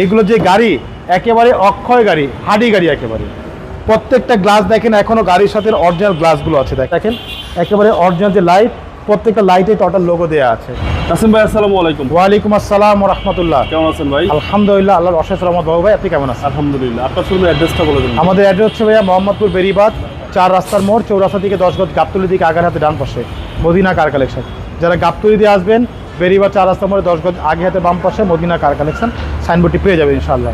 এইগুলো যে গাড়ি একেবারে অক্ষয় গাড়ি হাডি গাড়ি একেবারে। প্রত্যেকটা গ্লাস দেখেন এখনও গাড়ির সাথে অরিজিনাল গ্লাসগুলো আছে দেখেন। একেবারে অরিজিনাল যে লাইট প্রত্যেকটা লাইটে টোটাল লোগো দেওয়া আছে। কাসিম ভাই আসসালামু আলাইকুম। ওয়ালাইকুম আসসালাম রহমতুল্লাহ। কেমন আছেন ভাই? আলহামদুলিল্লাহ আল্লাহর অশেষ রহমত। বাবু ভাই আপনি কেমন আছেন? আলহামদুলিল্লাহ। আপনার শুরু অ্যাড্রেসটা বলে দিন। আমাদের অ্যাড্রেস হচ্ছে ভাইয়া মোহাম্মদপুর বেরিবাদ চার রাস্তার মোড় চৌরাস্তা থেকে দশ গজ গাবতলি দিকে আগার হাতে ডান পাশে। মদিনা কার কালেকশন যারা গাবতলি দিয়ে আসবেন বেরিবাদ চার রাস্তার মোড়ে দশ গজ আগে হাতে বাম পাশে মদিনা কার কালেকশন সাইনবোর্ডটি পেয়ে যাবেন ইনশাল্লাহ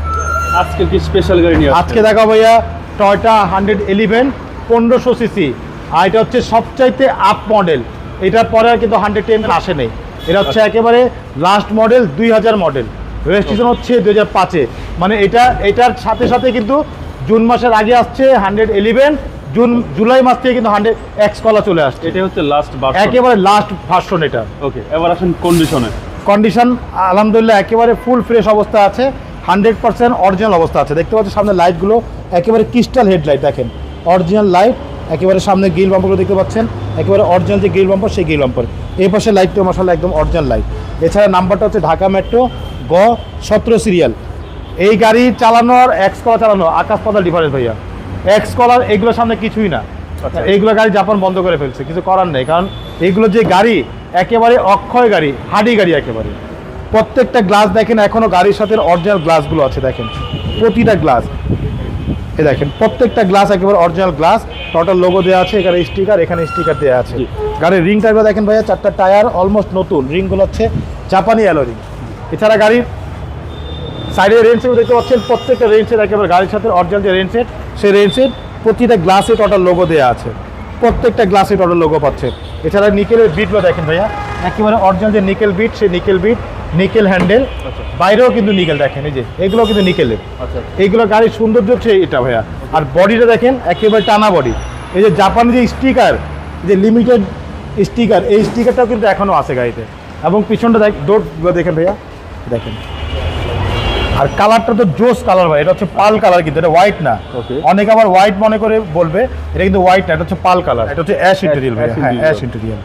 আজকে কি স্পেশাল গাড়ি নিয়ে আজকে দেখা ভাইয়া টয়টা হান্ড্রেড ইলেভেন পনেরোশো সিসি আর এটা হচ্ছে সবচাইতে আপ মডেল এটার পরে আর কিন্তু হান্ড্রেড টেন আসে নেই। এটা হচ্ছে একেবারে লাস্ট মডেল দুই হাজার মডেল রেজিস্ট্রেশন হচ্ছে দুই হাজার পাঁচে। মানে এটা এটার সাথে সাথে কিন্তু জুন মাসের আগে আসছে হান্ড্রেড ইলেভেন জুন জুলাই মাস থেকে কিন্তু হান্ড্রেড এক্স কলা চলে আসছে। এটা হচ্ছে লাস্ট বার একেবারে লাস্ট ভার্সন এটা। ওকে এবার আসেন কন্ডিশনে কন্ডিশন আলহামদুলিল্লাহ একেবারে ফুল ফ্রেশ অবস্থা আছে। হান্ড্রেড পার্সেন্ট অরিজিনাল অবস্থা আছে। দেখতে পাচ্ছেন সামনে লাইটগুলো একেবারে ক্রিস্টাল হেডলাইট দেখেন। অরিজিনাল লাইট একেবারে সামনে গ্রিল বাম্পারগুলো দেখতে পাচ্ছেন। একেবারে অরিজিনাল যে গ্রিল বাম্পার সেই গ্রিল বাম্পার এই পাশে লাইটটা মশালা একদম অরিজিনাল লাইট এছাড়া নাম্বারটা হচ্ছে ঢাকা মেট্রো গ সতেরো সিরিয়াল এই গাড়ি চালানোর এক্স কলা চালানো আকাশ পাতাল ডিফারেন্স ভাইয়া। এক্স কলার এগুলোর সামনে কিছুই না। আচ্ছা। এইগুলো গাড়ি জাপান বন্ধ করে ফেলছে কিছু করার নেই। কারণ এগুলো যে গাড়ি একেবারে অক্ষয় গাড়ি হাডি গাড়ি একেবারে। প্রত্যেকটা গ্লাস দেখেন এখনও গাড়ির সাথে অরিজিনাল গ্লাসগুলো আছে দেখেন। প্রতিটা গ্লাস এ দেখেন প্রত্যেকটা গ্লাস একেবারে অরিজিনাল গ্লাস টোটাল লোগো দেওয়া আছে এখানে স্টিকার এখানে স্টিকার দেওয়া আছে। গাড়ির রিং টাইপগুলো দেখেন ভাইয়া চারটা টায়ার অলমোস্ট নতুন। রিংগুলো হচ্ছে জাপানি অ্যালো রিং এছাড়া গাড়ির সাইডে রেঞ্জ সেট দেখতে পাচ্ছেন প্রত্যেকটা রেঞ্জ সেট একেবারে গাড়ির সাথে অরিজিনাল যে রেঞ্জ সেট সেই রেঞ্জ সেট প্রতিটা গ্লাসে টোটাল লোগো দেওয়া আছে। প্রত্যেকটা গ্লাসে টোটাল লোগো পাচ্ছে। এছাড়া নিকেলের বিটগুলো দেখেন ভাইয়া একেবারে অরিজিনাল যে নিকেল বিট সেই নিকেল বিট নিকেল হ্যান্ডেল আচ্ছা। বাইরেও কিন্তু নিকেল দেখেন এই যে এগুলো কিন্তু নিকেলের আচ্ছা এইগুলো গাড়ির সৌন্দর্য হচ্ছে এটা ভাইয়া। আর বডিটা দেখেন একেবারে টানা বডি এই যে জাপানি যে স্টিকার যে লিমিটেড স্টিকার এই স্টিকারটাও কিন্তু এখনও আছে গাড়িতে। এবং পিছনটা দেখ ডোরগুলো দেখেন ভাইয়া দেখেন। আর কালারটা তো জোস কালার ভাই এটা হচ্ছে পাল কালার কিন্তু এটা হোয়াইট না. অনেকে আবার হোয়াইট মনে করে বলবে এটা কিন্তু হোয়াইট না এটা হচ্ছে পাল কালার এটা হচ্ছে অ্যাশ ইন্টেরিয়াল ভাইয়া হ্যাঁ অ্যাশ ইন্টেরিয়াল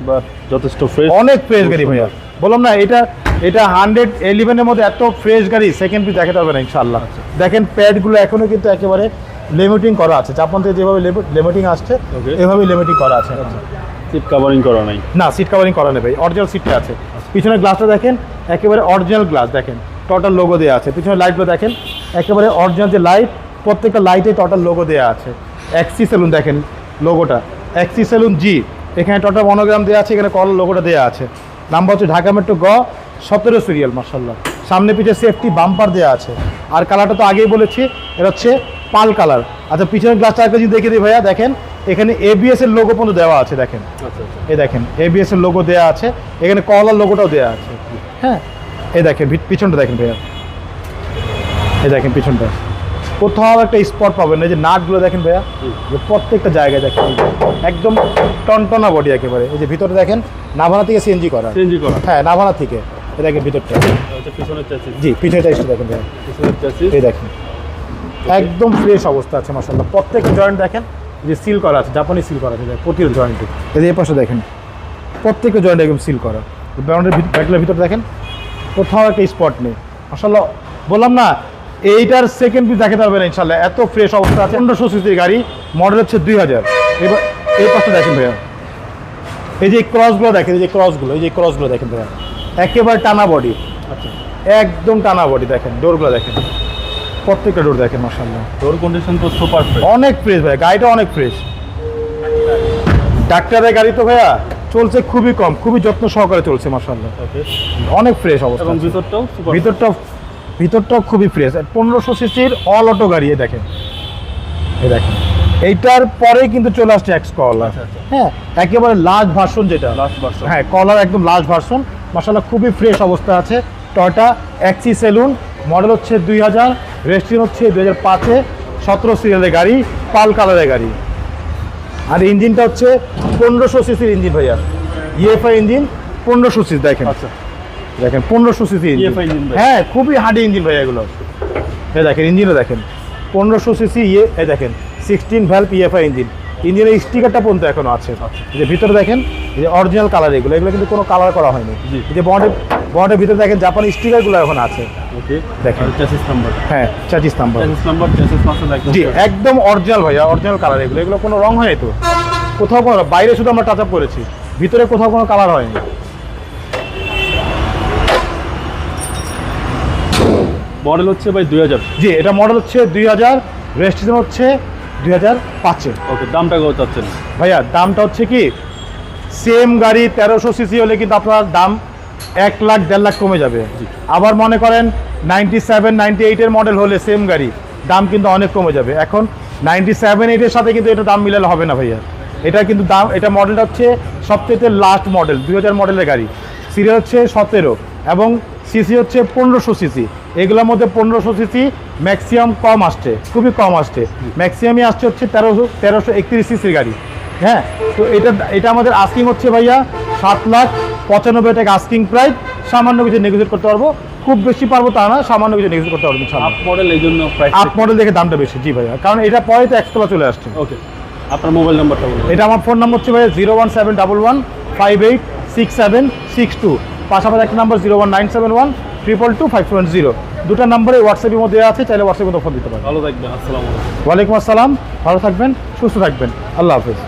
যথেষ্ট ফ্রেশ অনেক ফ্রেশ গাড়ি ভাইয়া। বললাম না এটা এটা হান্ড্রেড ইলেভেনের মধ্যে এত ফ্রেশ গাড়ি সেকেন্ড পিস দেখাতে হবে না ইনশাল্লাহ দেখেন প্যাডগুলো এখনও কিন্তু একেবারে লিমিটিং করা আছে। জাপান থেকে যেভাবে লিমিটিং আসছে. এভাবেই লিমিটিং করা আছে। সিট কাভারিং করা নাই। না সিট কাভারিং করা নেই ভাই অরিজিনাল সিটটা আছে। পিছনের গ্লাসটা দেখেন একেবারে অরিজিনাল গ্লাস দেখেন। টোটাল লোগো দেওয়া আছে। পিছনের লাইটগুলো দেখেন একেবারে অরিজিনাল যে লাইট প্রত্যেকটা লাইটে টোটাল লোগো দেওয়া আছে। এক্সি সেলুন দেখেন লোগোটা এক্সি সেলুন জি এখানে টোটাল মনোগ্রাম দেওয়া আছে এখানে কল লোগোটা দেওয়া আছে। নাম্বার হচ্ছে ঢাকা মেট্রো গ সতেরো সিরিয়াল মার্শাল্লাহ সামনে পিছিয়ে সেফটি বাম্পার দেওয়া আছে। আর কালারটা তো আগেই বলেছি এটা হচ্ছে পাল কালার আচ্ছা পিছনের গ্লাসটা একটা যদি দেখে দিই ভাইয়া দেখেন এখানে এবিএস এর লোগো পর্যন্ত দেওয়া আছে দেখেন। আচ্ছা আচ্ছা। এই দেখেন এবিএস এর লোগো দেওয়া আছে এখানে কলার লোগোটাও দেওয়া আছে। হ্যাঁ এই দেখেন পিছনটা দেখেন ভাইয়া। এই দেখেন পিছনটা। কোথাও একটা স্পট পাবেন না এই যে নাটগুলো দেখেন ভাইয়া। প্রত্যেকটা জায়গায় দেখেন। একদম টনটনা বডি একেবারে। এই যে ভিতরে দেখেন নাভানা থেকে সিএনজি করা। চেঞ্জই করা। হ্যাঁ নাভানা থেকে। এই দেখেন ভিতরটা। পিছনের চাচিস জি পিছনে চাইছি দেখেন ভাইয়া। পিছনের এই দেখেন। একদম ফ্রেশ অবস্থা আছে মাসাল্লাহ প্রত্যেকটা জয়েন্ট দেখেন যে সিল করা আছে জাপানি সিল করা আছে প্রতি জয়েন্টে এই যে এই পাশে দেখেন প্রত্যেকটা জয়েন্ট একদম সিল করা। ব্যান্ডের ব্যাটলের ভিতরে দেখেন। কোথাও একটা স্পট নেই। মাসাল্লাহ বললাম না এইটার সেকেন্ড পিস দেখাতে পারবেন ইনশাল্লাহ এত ফ্রেশ অবস্থা আছে। পনেরোশো সিসির গাড়ি মডেল হচ্ছে দুই হাজার। এবার এই পাশে দেখেন ভাইয়া। এই যে ক্রসগুলো দেখেন এই যে ক্রসগুলো এই যে ক্রসগুলো দেখেন ভাইয়া। একেবারে টানা বডি আচ্ছা। একদম টানা বডি দেখেন ডোরগুলো দেখেন। প্রত্যেকটা ডোর দেখেন মাসাল্লাহ ডোর কন্ডিশন তো সুপার ফ্রেশ অনেক ফ্রেশ ভাই গাড়িটা অনেক ফ্রেশ ডাক্তারের গাড়ি তো ভাইয়া। চলছে খুবই কম খুবই যত্ন সহকারে চলছে মাসাল্লাহ অনেক ফ্রেশ অবস্থা এবং ভিতরটাও ভিতরটাও ভিতরটাও খুবই ফ্রেশ পনেরোশো সিসির অল অটো গাড়ি দেখেন। এই দেখেন। এইটার পরেই কিন্তু চলে আসছে এক্স কলার আচ্ছা, আচ্ছা। হ্যাঁ একেবারে লাস্ট ভার্সন যেটা। লাস্ট ভার্সন হ্যাঁ কলার একদম লাস্ট ভার্সন মাসাল্লাহ খুবই ফ্রেশ অবস্থা আছে। টয়টা অ্যাক্সি সেলুন মডেল হচ্ছে দুই হাজার রেস্টুরেন্ট হচ্ছে দুই হাজার পাঁচে সতেরো সিরিয়ালের গাড়ি পাল কালারের গাড়ি। আর ইঞ্জিনটা হচ্ছে পনেরোশো সিসির ইঞ্জিন ভাইয়া। ইএফআই ইঞ্জিন পনেরোশো সিসি দেখেন। আচ্ছা। দেখেন পনেরোশো সিসি engine ভাই। হ্যাঁ খুবই হার্ডি ইঞ্জিন ভাইয়া এগুলো। এই দেখেন ইঞ্জিনও দেখেন। পনেরোশো সিসি ইয়ে এই দেখেন সিক্সটিন ভ্যালভ ইএফআই ইঞ্জিন। ইঞ্জিনের স্টিকারটা পর্যন্ত এখনও আছে। আচ্ছা। যে ভিতরে দেখেন এই যে অরিজিনাল কালার এগুলো এগুলো কিন্তু কোনো কালার করা হয়নি। যে বডি বনেটের ভিতরে দেখেন জাপানি স্টিকারগুলো এখন আছে। দেখেন। নাম্বার হ্যাঁ চাচিস নাম্বার জি একদম অরিজিনাল ভাইয়া অরিজিনাল কালার এগুলো। এগুলো কোনো রং হয়নি তো। কোথাও কোনো বাইরে শুধু আমরা টাচ আপ করেছি। ভিতরে কোথাও কোনো কালার হয়নি। মডেল হচ্ছে ভাই দুই হাজার। জি এটা মডেল হচ্ছে দুই হাজার রেজিস্ট্রেশন হচ্ছে দুই হাজার ওকে দামটা কত চাচ্ছেন? ভাইয়া দামটা হচ্ছে কি সেম গাড়ি তেরোশো সিসি হলে কিন্তু আপনার দাম এক লাখ দেড় লাখ কমে যাবে। আবার মনে করেন নাইনটি সেভেন নাইনটি এইটের মডেল হলে সেম গাড়ি দাম কিন্তু অনেক কমে যাবে। এখন নাইনটি সেভেন এইটের সাথে কিন্তু এটা দাম মিলালে হবে না ভাইয়া। এটা কিন্তু দাম এটা মডেলটা হচ্ছে সবচেয়ে লাস্ট মডেল দুই হাজার মডেলের গাড়ি। সিরিয়াল হচ্ছে সতেরো এবং সিসি হচ্ছে পনেরোশো সিসি এগুলোর মধ্যে পনেরোশো সিসি ম্যাক্সিমাম কম আসছে খুবই কম আসছে। ম্যাক্সিমামই আসছে হচ্ছে তেরোশো তেরোশো একত্রিশ সিসির গাড়ি। হ্যাঁ তো এটা এটা আমাদের আস্কিং হচ্ছে ভাইয়া সাত লাখ পঁচানব্বই টাকা আস্কিং প্রাইস সামান্য কিছু নেগোসিয়েট করতে পারব। খুব বেশি পারব তা না সামান্য কিছু নেগোসিয়েট করতে পারব আপ মডেল এই জন্য আপ মডেল দেখে দামটা বেশি জি ভাইয়া। কারণ এটা পরে তো এক্সট্রা চলে আসছে। ওকে আপনার মোবাইল নাম্বারটা বলুন। এটা আমার ফোন নাম্বার হচ্ছে ভাইয়া zero one seven double one five eight six seven six two পাশাপাশি একটা number zero one nine seven one triple two five seven zero দুটো নাম্বারে হোয়াটসঅ্যাপের মধ্যে আছে চাইলে হোয়াটসঅ্যাপে ফোন দিতে পারেন। ভালো থাকবেন আসসালামু আলাইকুম। ওয়ালাইকুম আসসালাম ভালো থাকবেন সুস্থ থাকবেন। আল্লাহ হাফেজ।